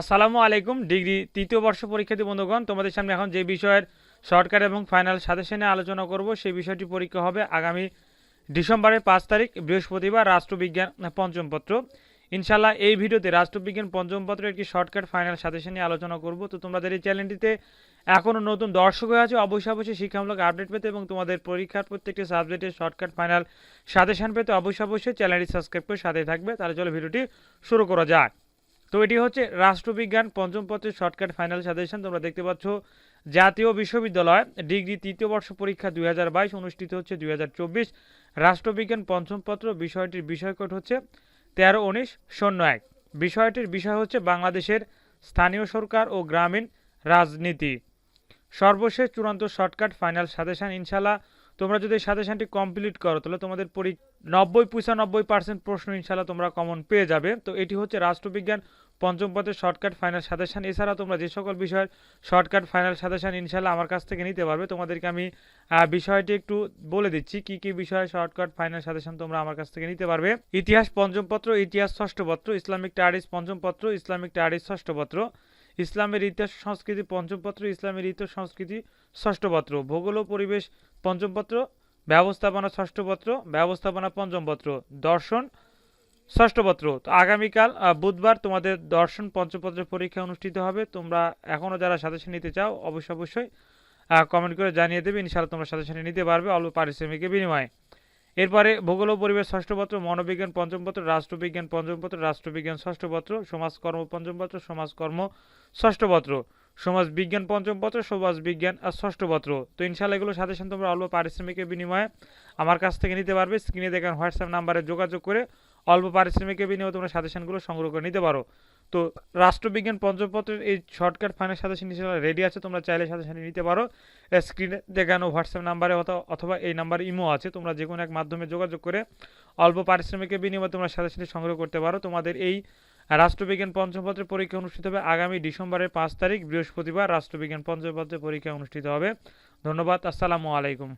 আসসালামু আলাইকুম, ডিগ্রি তৃতীয় বর্ষ পরীক্ষার্থী বন্ধুগণ, তোমাদের সামনে এখন যে বিষয়ের শর্টকাট এবং ফাইনাল সাজেশনে আলোচনা করব, সেই বিষয়টি পরীক্ষা হবে আগামী ডিসেম্বরের পাঁচ তারিখ, বৃহস্পতিবার, রাষ্ট্রবিজ্ঞান পঞ্চম পত্র। ইনশাল্লাহ এই ভিডিওতে রাষ্ট্রবিজ্ঞান পঞ্চম পত্রের একটি শর্টকাট ফাইনাল সাজেশন আলোচনা করব। তো তোমাদের এই চ্যানেলটিতে এখনও নতুন দর্শক হয়ে আছে, অবশ্যই অবশ্যই শিক্ষামূলক আপডেট পেতে এবং তোমাদের পরীক্ষার প্রত্যেকটি সাবজেক্টের শর্টকাট ফাইনাল সাজেশন পেতে অবশ্যই অবশ্যই চ্যানেলটি সাবস্ক্রাইব করে সাথে থাকবে। তাহলে চলো ভিডিওটি শুরু করা যাক। তো এটি হচ্ছে রাষ্ট্রবিজ্ঞান পঞ্চম পত্রের শর্টকাট ফাইনাল সাজেশন। তোমরা দেখতে পাচ্ছ, জাতীয় বিশ্ববিদ্যালয় ডিগ্রি তৃতীয় বর্ষ পরীক্ষা দুই হাজার বাইশ অনুষ্ঠিত হচ্ছে দুই হাজার চব্বিশ। রাষ্ট্রবিজ্ঞান পঞ্চম পত্র বিষয়টির বিষয়কট হচ্ছে তেরো উনিশ শূন্য এক। বিষয়টির বিষয় হচ্ছে বাংলাদেশের স্থানীয় সরকার ও গ্রামীণ রাজনীতি। সর্বশেষ চূড়ান্ত শর্টকাট ফাইনাল সাজেশন ইনশাল্লাহ তোমরা যদি সাজেশনটি কমপ্লিট করো, তাহলে তোমাদের পরি নব্বই পঁচানব্বই পার্সেন্ট প্রশ্ন ইনশাল্লাহ তোমরা কমন পেয়ে যাবে। তো এটি হচ্ছে রাষ্ট্রবিজ্ঞান পঞ্চম পদের শর্টকাট ফাইনাল সাজেশন এছাড়া তোমরা যে সকল বিষয়ের শর্টকাট ফাইনাল সাজেশন ইনশাল্লাহ আমার কাছ থেকে নিতে পারবে, তোমাদেরকে আমি বিষয়টি একটু বলে দিচ্ছি, কি কি বিষয়ে শর্টকাট ফাইনাল সাজেশন তোমরা আমার কাছ থেকে নিতে পারবে। ইতিহাস পঞ্চম পত্র, ইতিহাস ষষ্ঠ পত্র, ইসলামিক স্টাডিজ পঞ্চম পত্র, ইসলামিক স্টাডিজ ষষ্ঠ পত্র। ইসলামের ইতিহাস সংস্কৃতি, পঞ্চম পত্র, ইসলামের ইতিহাস সংস্কৃতি, ষষ্ঠ পত্র, ভূগোল ও পরিবেশ, পঞ্চম পত্র, ব্যবস্থাপনা, ষষ্ঠ পত্র, ব্যবস্থাপনা, পঞ্চম পত্র, দর্শন, ষষ্ঠ পত্র। তো আগামীকাল বুধবার তোমাদের দর্শন পঞ্চপত্রের পরীক্ষা অনুষ্ঠিত হবে। তোমরা এখনও যারা সাজেশন নিতে চাও, অবশ্যই অবশ্যই কমেন্ট করে জানিয়ে দেবে। ইনশাআল্লাহ তোমরা সাজেশন নিতে পারবে অল্প পারিশ্রমিকের বিনিময়ে। এরপরে ভূগোল পরিবেশ ষষ্ঠ পত্র, মনোবিজ্ঞান পঞ্চম পত্র, রাষ্ট্রবিজ্ঞান পঞ্চম পত্র, রাষ্ট্রবিজ্ঞান ষষ্ঠ পত্র, সমাজকর্ম পঞ্চম পত্র, সমাজকর্ম ষষ্ঠ পত্র সমাজ বিজ্ঞান পঞ্চম পত্র সমাজ বিজ্ঞান আর ষষ্ঠ পত্র। তো ইনশাল্লাহ এগুলো সাথে তোমরা অল্প পারিশ্রমিকের বিনিময়ে আমার কাছ থেকে নিতে পারবে। স্ক্রিনে দেখেন হোয়াটসঅ্যাপ নাম্বারে যোগাযোগ করে অল্প পারিশ্রমিকের বিনিময়ে তোমরা সাজেশনগুলো সংগ্রহ করে নিতে পারো। তো রাষ্ট্রবিজ্ঞান পঞ্চম পত্রের এই শর্টকাট ফাইনাল সাজেশন হিসেবে রেডি আছে, তোমরা চাইলে সাজেশন নিতে পারো। স্ক্রিনে দেখানো হোয়াটসঅ্যাপ নাম্বারে অথবা- এই নাম্বারে ইমো আছে, তোমরা যে কোনো এক মাধ্যমে যোগাযোগ করে অল্প পারিশ্রমিকের বিনিময়ে তোমরা সাজেশনটি সংগ্রহ করতে পারো। তোমাদের এই রাষ্ট্রবিজ্ঞান পঞ্চম পত্রের পরীক্ষা অনুষ্ঠিত হবে আগামী ডিসেম্বরের পাঁচ তারিখ, বৃহস্পতিবার রাষ্ট্রবিজ্ঞান পঞ্চম পত্রের পরীক্ষা অনুষ্ঠিত হবে। ধন্যবাদ, আসসালামু আলাইকুম।